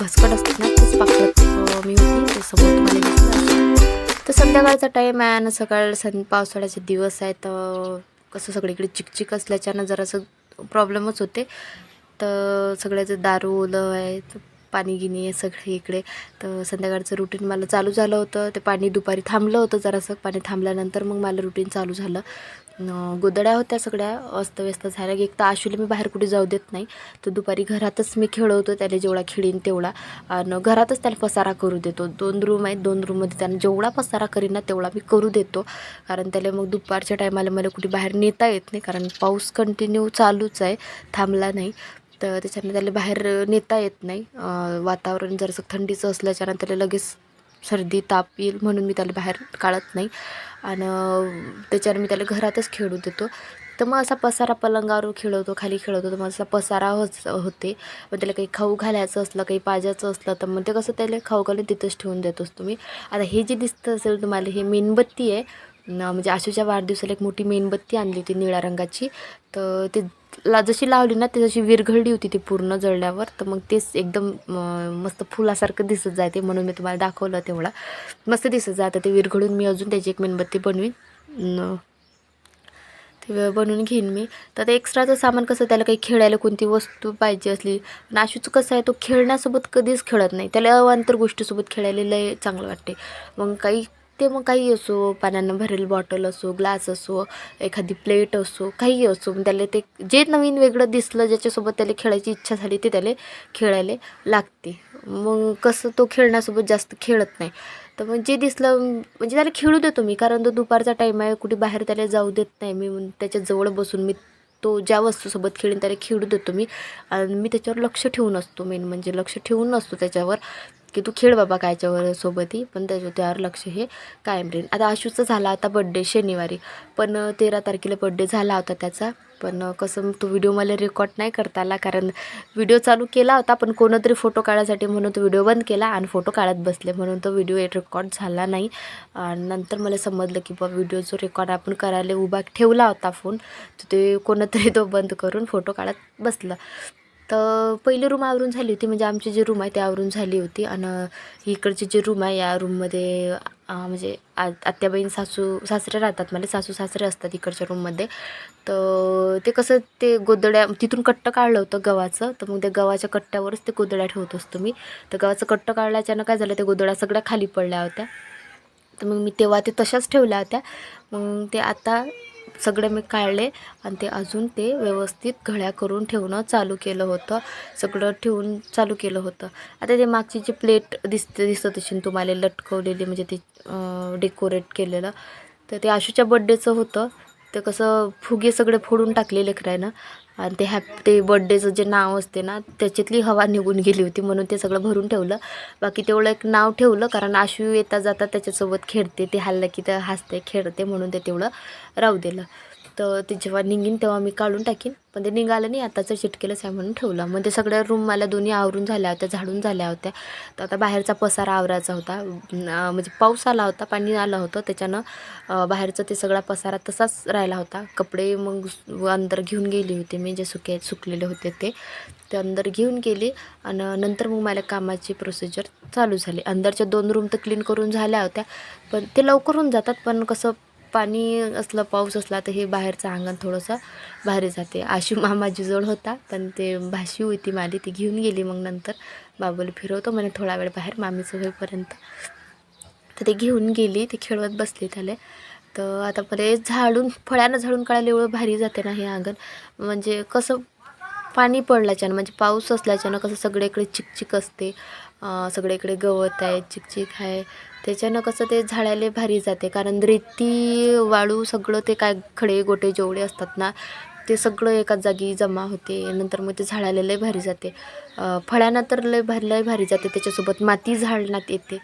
भसकट असतात ना तेच पाकळत मी होती. ते समोर तुम्हाला दिसलं तर संध्याकाळचा टाईम आहे आणि सकाळ सं पावसाळ्याचे दिवस आहेत. तर कसं सगळीकडे चिकचिक असल्याच्यानं जरासं प्रॉब्लेमच होते. तर सगळ्याचं दारू ओलं आहे. पाणी गिनी आहे सगळे इकडे. तर संध्याकाळचं रुटीन मला चालू झालं होतं. ते पाणी दुपारी थांबलं होतं जरासं. पाणी थांबल्यानंतर मग मला रुटीन चालू झालं. गोदड्या होत्या सगळ्या अस्तव्यस्त झाल्या. एक तर आशूला मी बाहेर कुठे जाऊ देत नाही. तर दुपारी घरातच मी खेळवतो त्याला जेवढा खेळीन तेवढा. आणि घरातच त्याला पसारा करू देतो. दोन रूम आहेत दोन रूममध्ये त्यानं जेवढा पसारा करीन ना तेवढा मी करू देतो. कारण त्याला मग दुपारच्या टायमाला मला कुठे बाहेर नेता येत नाही. कारण पाऊस कंटिन्यू चालूच आहे थांबला नाही. तर त्याच्यानं त्याला बाहेर नेता येत नाही. वातावरण जरासं थंडीचं असल्याच्यानं त्याला लगेच सर्दी ताप येईल म्हणून मी त्याला बाहेर काढत नाही. आणि त्याच्यावर मी त्याला घरातच खेळू देतो. तर मग असा पसारा पलंगावर खेळवतो खाली खेळवतो. तर मग असा पसारा होच होते. मग त्याला काही खाऊ घालायचं असलं काही पाजायचं असलं तर मग ते कसं त्याला खाऊ घालून तिथंच ठेवून देतोस तुम्ही आता हे जे दिसतं असेल तुम्हाला हे मेणबत्ती आहे. न म्हणजे आशूच्या वाढदिवसाला एक मोठी मेणबत्ती आणली होती निळ्या रंगाची. तर ते ला जशी लावली ना ती जशी विरघळली होती ती पूर्ण जळल्यावर तर मग तेच एकदम मस्त फुलासारखं दिसत जाते म्हणून मी तुम्हाला दाखवलं तेवढा. मस्त दिसत जातं ते विरघळून. मी अजून त्याची एक मेणबत्ती बनवीन. न ते बनवून घेईन मी. तर ते एक्स्ट्राचं सामान कसं त्याला काही खेळायला कोणती वस्तू पाहिजे असली नाशूचं कसं आहे तो खेळण्यासोबत कधीच खेळत नाही. त्याला अवांतर गोष्टीसोबत खेळायला लय चांगलं वाटते. मग काही ते मग काही असो पाण्यानं भरेल बॉटल असो ग्लास असो एखादी प्लेट असो काही असो मग त्याला ते जे नवीन वेगळं दिसलं ज्याच्यासोबत त्याला खेळायची इच्छा झाली ते त्याला खेळायला लागते. मग कसं तो खेळण्यासोबत जास्त खेळत नाही. तर मग जे दिसलं म्हणजे त्याला खेळू देतो मी कारण तो दुपारचा टाईम आहे कुठे बाहेर त्याला जाऊ देत नाही. मी त्याच्याजवळ बसून मी तो ज्या वस्तूसोबत खेळीन त्याला खेळू देतो मी. आणि मी त्याच्यावर लक्ष ठेवून असतो मेन म्हणजे लक्ष ठेवून असतो त्याच्यावर. की तू खेळ बाबा कायच्यावर सोबतही पण त्याच्या त्यावर लक्ष हे कायम राहील. आता आशूचा झाला आता बड्डे शनिवारी पण तेरा तारखेला बड्डे झाला होता त्याचा. पण कसं तो व्हिडिओ मला रेकॉर्ड नाही करता आला कारण व्हिडिओ चालू केला होता पण कोणतरी फोटो काढायसाठी म्हणून तो व्हिडिओ बंद केला आणि फोटो काढत बसले म्हणून तो व्हिडिओ रेकॉर्ड झाला नाही. आणि नंतर मला समजलं की बा व्हिडिओ जो रेकॉर्ड आपण करायला उभा ठेवला होता फोन तर ते कोणतरी तो बंद करून फोटो काढत बसलं. तर पहिली रूम आवरून झाली होती. म्हणजे आमची जी रूम आहे ती आवरून झाली होती. आणि इकडची जी रूम आहे या रूममध्ये म्हणजे आ आत्याबाईन सासू सासरे राहतात मला. सासू सासरे असतात इकडच्या रूममध्ये तर ते कसं ते गोदड्या तिथून कट्ट काढलं होतं गव्हाचं. तर मग त्या गव्हाच्या कट्ट्यावरच ते गोदड्या ठेवत असतो मी. तर गव्हाचं कट्ट काढल्याच्यानं काय झालं ते गोदड्या सगळ्या खाली पडल्या होत्या. तर मग मी तेव्हा ते तशाच ठेवल्या होत्या. मग ते आता सगळे मी काढले आणि ते अजून ते व्यवस्थित घड्या करून ठेवणं चालू केलं होतं. सगळं ठेवून चालू केलं होतं. आता ते मागची जी प्लेट दिसते दिसत असेल तुम्हाला लटकवलेली म्हणजे ते डेकोरेट केलेलं तर ते आशूच्या बड्डेचं होतं. ते कसं फुगे सगळे फोडून टाकलेले लेकरानं आणि ते हॅप ते बड्डेचं जे नाव असते ना त्याच्यातली हवा निघून गेली होती म्हणून ते सगळं भरून ठेवलं. बाकी तेवढं एक नाव ठेवलं कारण आशू येता जाता त्याच्यासोबत खेळते ते हल्लं की तर हसते खेळते म्हणून ते तेवढं राहू दिलं. तर ते जेव्हा निघीन तेव्हा मी काढून टाकीन. पण ते निघालं नाही आताचं चिटकेलंच आहे म्हणून ठेवलं. मग ते सगळ्या रूम मला दोन्ही आवरून झाल्या होत्या झाडून झाल्या होत्या. तर आता बाहेरचा पसारा आवरायचा होता. म्हणजे पाऊस आला होता पाणी आलं होतं. त्याच्यानं बाहेरचा ते सगळा पसारा तसाच राहिला होता. कपडे मग अंदर घेऊन गेली होती मी जे सुके सुकलेले होते ते. ते अंदर घेऊन गेली आणि नंतर मग मला कामाची प्रोसिजर चालू झाली. अंदरच्या दोन रूम तर क्लीन करून झाल्या होत्या. पण ते लवकर होऊन जातात पण कसं पाणी असलं पाऊस असला तर हे बाहेरचं अंगण थोडंसं भारी जाते. आशू मामा जिजवळ होता पण ते भाशी होती माली ती घेऊन गेली मग नंतर. बाबूला फिरवतो म्हणे थोडा वेळ बाहेर मामीचं होईपर्यंत. तर ते घेऊन गेली ती खेळवत बसली त्याला. तर आता पहिले झाडून फळ्यानं झाडून काढायला एवढं भारी जाते ना हे अंगण. म्हणजे कसं पाणी पडल्याच्यानं म्हणजे पाऊस असल्याच्यानं कसं सगळीकडे चिकचिक असते सगळीकडे गवत आहे चिकचिक आहे. त्याच्यानं कसं ते झाडायला भारी जाते. कारण रेती वाळू सगळं ते काय खडे गोटे जेवढे असतात ना ते सगळं एकाच जागी जमा होते. नंतर मग ते झाडाला लय भारी जाते. अं, फळ्यानं तर लय भारी लय भारी जाते. त्याच्यासोबत माती झाडण्यात येते.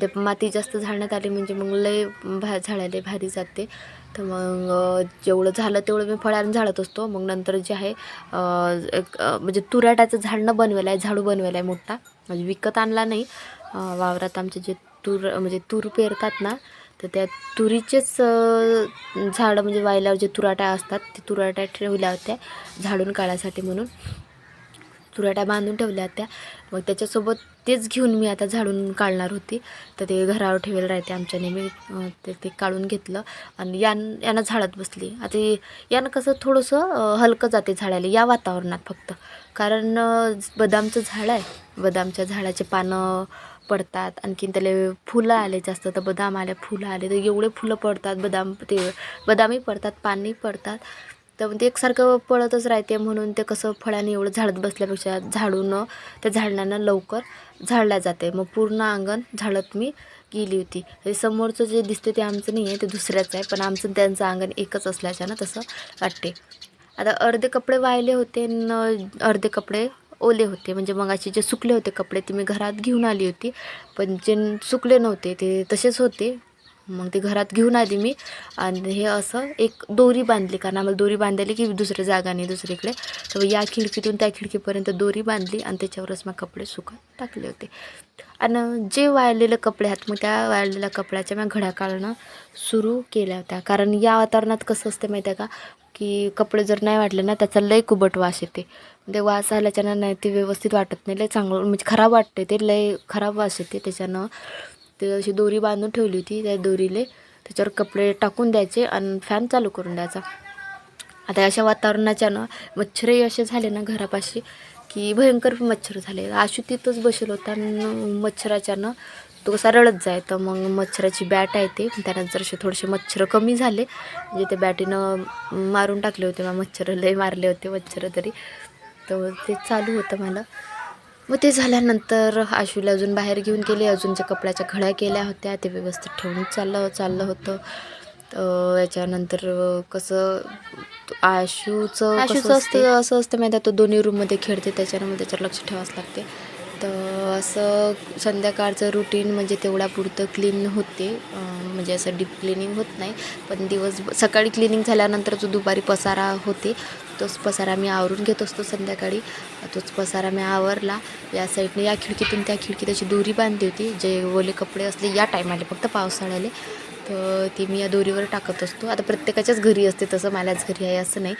ते माती जास्त झाडण्यात आली म्हणजे मग लय भा झाडायला भारी जाते. तर मग जेवढं झालं तेवढं मी फळ्यानं झाडत असतो मग नंतर जे आहे एक, म्हणजे तुराटाचं झाडणं बनवायला आहे झाडू बनवायला आहे मोठा. म्हणजे विकत आणला नाही. वावरात आमचे जे तूर म्हणजे तूर पेरतात ना तर त्या तुरीचेच झाडं म्हणजे वायल्यावर जे तुराट्या असतात ते तुराट्या ठेवल्या होत्या झाडून काढायसाठी म्हणून. तुराट्या बांधून ठेवल्या त्या मग त्याच्यासोबत तेच घेऊन मी आता झाडून काढणार होती. तर ते घरावर ठेवेल राहते आमच्याने. मी ते ते काढून घेतलं. आणि यान यानं झाडत बसली. आता यानं कसं थोडंसं हलकं जाते झाडाला. या वातावरणात फक्त. कारण बदामचं झाड आहे. बदामच्या झाडाचे पानं पडतात. आणखीन त्याला फुलं आले जास्त. तर बदाम आले फुलं आले. तर एवढे फुलं पडतात. बदाम ते बदामही पडतात पानही पडतात. तर ते एकसारखं पळतच राहते म्हणून ते कसं फळाने एवढं झाडत बसल्यापेक्षा झाडून त्या झाडांना लवकर झाडल्या जाते. मग पूर्ण अंगण झाडत मी गेली होती. हे समोरचं जे दिसते ते आमचं नाही आहे ते दुसऱ्याचं आहे. पण आमचं त्यांचं अंगण एकच असल्याच्यानं तसं वाटते. आता अर्धे कपडे वाहिले होते न अर्धे कपडे ओले होते. म्हणजे मगाचे जे सुकले होते कपडे ते मी घरात घेऊन आली होती. पण जे सुकले नव्हते ते तसेच होते. मग ते घरात घेऊन आली मी. आणि हे असं एक दोरी बांधली कारण आम्हाला दोरी बांधायली की दुसऱ्या जागा नाही दुसरीकडे. तर या खिडकीतून त्या खिडकीपर्यंत दोरी बांधली आणि त्याच्यावरच मग कपडे सुकत टाकले होते. आणि जे वाळलेले कपडे आहेत मग त्या वाळलेल्या कपड्याच्या मग घड्या काढणं सुरू केल्या होत्या. कारण या वातावरणात कसं असतं माहिती आहे का? की कपडे जर नाही वाटले ना त्याचा लय कुबट वास येते. ते वास आल्याच्यानं नाही ते व्यवस्थित वाटत नाही लय चांगलं म्हणजे खराब वाटते ते लय खराब वास येते. त्याच्यानं ते अशी दोरी बांधून ठेवली होती त्या दोरीले त्याच्यावर कपडे टाकून द्यायचे आणि फॅन चालू करून द्यायचा. आता अशा वातावरणाच्यानं मच्छरही असे झाले ना घरापाशी की भयंकर मच्छर झाले. आशू तिथंच बसेल होता आणि मच्छराच्यानं तो कसा रडत जाय तर मग मच्छराची बॅट आहे ते. त्यानंतर असे थोडेसे मच्छर कमी झाले. म्हणजे ते बॅटीनं मारून टाकले होते मग मच्छर लय मारले होते मच्छर तरी. तर ते चालू होतं मला. मग ते झाल्यानंतर आशूला अजून बाहेर घेऊन गेले अजून ज्या कपड्याच्या घड्या केल्या होत्या ते व्यवस्थित ठेवून चाललं चाललं होतं. तर याच्यानंतर कसं आशूचं आशूचं असतं असं असतं माहिती आहे, तो दोन्ही रूममध्ये खेळते त्याच्यानं मग त्याच्यावर लक्ष ठेवावंच लागते. तर असं संध्याकाळचं रुटीन म्हणजे तेवढ्या पुरतं क्लीन होते म्हणजे असं डीप क्लिनिंग होत नाही. पण दिवस सकाळी क्लिनिंग झाल्यानंतर जो दुपारी पसारा होते तोच पसारा मी आवरून घेत असतो संध्याकाळी. तोच पसारा मी आवरला. या साईडने या खिडकीतून त्या खिडकीत अशी दोरी बांधली होती जे ओले कपडे असले या टायमाले फक्त पावसाळ्याले. तर ती मी या दोरीवर टाकत असतो. आता प्रत्येकाच्याच घरी असते तसं मलाच घरी आहे असं नाही.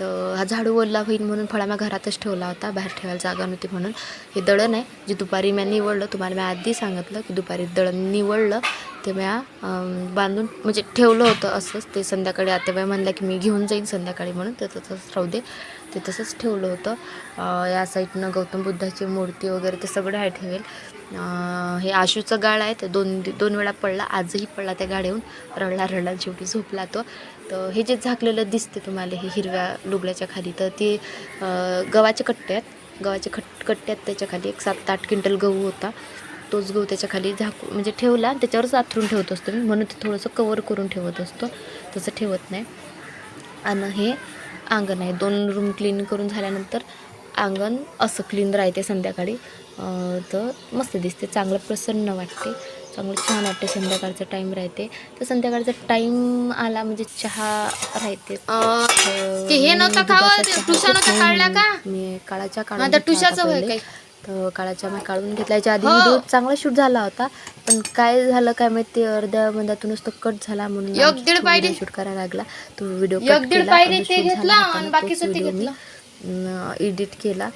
तर हा झाडू ओला होईल म्हणून फळा मी घरातच ठेवला होता बाहेर ठेवायला जागा नव्हती म्हणून. हे दळण आहे जे दुपारी मी निवडलं तुम्हाला मी आधी सांगितलं की दुपारी दळण निवडलं ते मी बांधून म्हणजे ठेवलं होतं असंच. ते संध्याकाळी आत्याबाई म्हणल्या की मी घेऊन जाईन संध्याकाळी म्हणून ते तसंच राहू दे. ते तसंच ठेवलं होतं. या साईडनं गौतम बुद्धाची मूर्ती वगैरे ते सगळं आहे ठेवेल. हे आशूचं गाळ आहे ते दोन दोन वेळा पडला आजही पडला त्या गाडीहून. रडला रडला शेवटी झोपला तो तर हे जे झाकलेलं दिसते तुम्हाला हे हिरव्या लुगड्याच्या खाली तर ते गव्हाचे कट्टे आहेत. गव्हाचे खट कट्टे आहेत त्याच्याखाली. एक सात आठ क्विंटल गहू होता. तोच गहू त्याच्याखाली झाकू म्हणजे ठेवला त्याच्यावरच आथरून ठेवत असतो मी. म्हणून ते थोडंसं कवर करून ठेवत असतो. तसं ठेवत नाही. आणि हे अंगण आहे. दोन रूम क्लीन करून झाल्यानंतर अंगण असं क्लीन राहते संध्याकाळी. तर मस्त दिसते. चांगलं प्रसन्न वाटते. चांगलं छान वाटते संध्याकाळचा टाईम राहते. तर संध्याकाळचा टाईम आला म्हणजे चहा राहते. हे नव्हतं काढला का? मी काळाच्या तर काळाच्या मी काढून घेतल्याच्या आधी. व्हिडिओ चांगला शूट झाला होता. पण काय झालं काय माहिती अर्ध्या मधातूनच तो कट झाला म्हणून शूट करायला लागला. तो व्हिडिओ बाकीचं एडिट केला.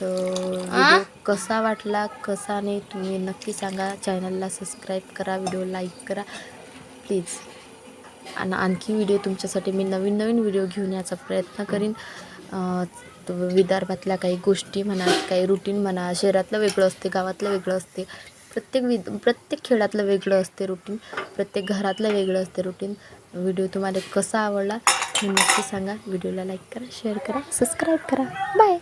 तर कसा वाटला कसा नाही तुम्ही नक्की सांगा. चॅनलला सबस्क्राईब करा व्हिडिओ लाईक करा. प्लीज आणि आणखी व्हिडिओ तुमच्यासाठी मी नवीन नवीन व्हिडिओ घेऊन याचा प्रयत्न करीन. विदर्भातल्या काही गोष्टी म्हणा काही रुटीन म्हणा शहरातलं वेगळं असते गावातलं वेगळं असते. प्रत्येक विद प्रत्येक खेळातलं वेगळं असते रुटीन प्रत्येक घरातलं वेगळं असते रुटीन व्हिडिओ तुम्हाला कसा आवडला हे नक्की सांगा. व्हिडिओला लाईक करा शेअर करा सबस्क्राईब करा. बाय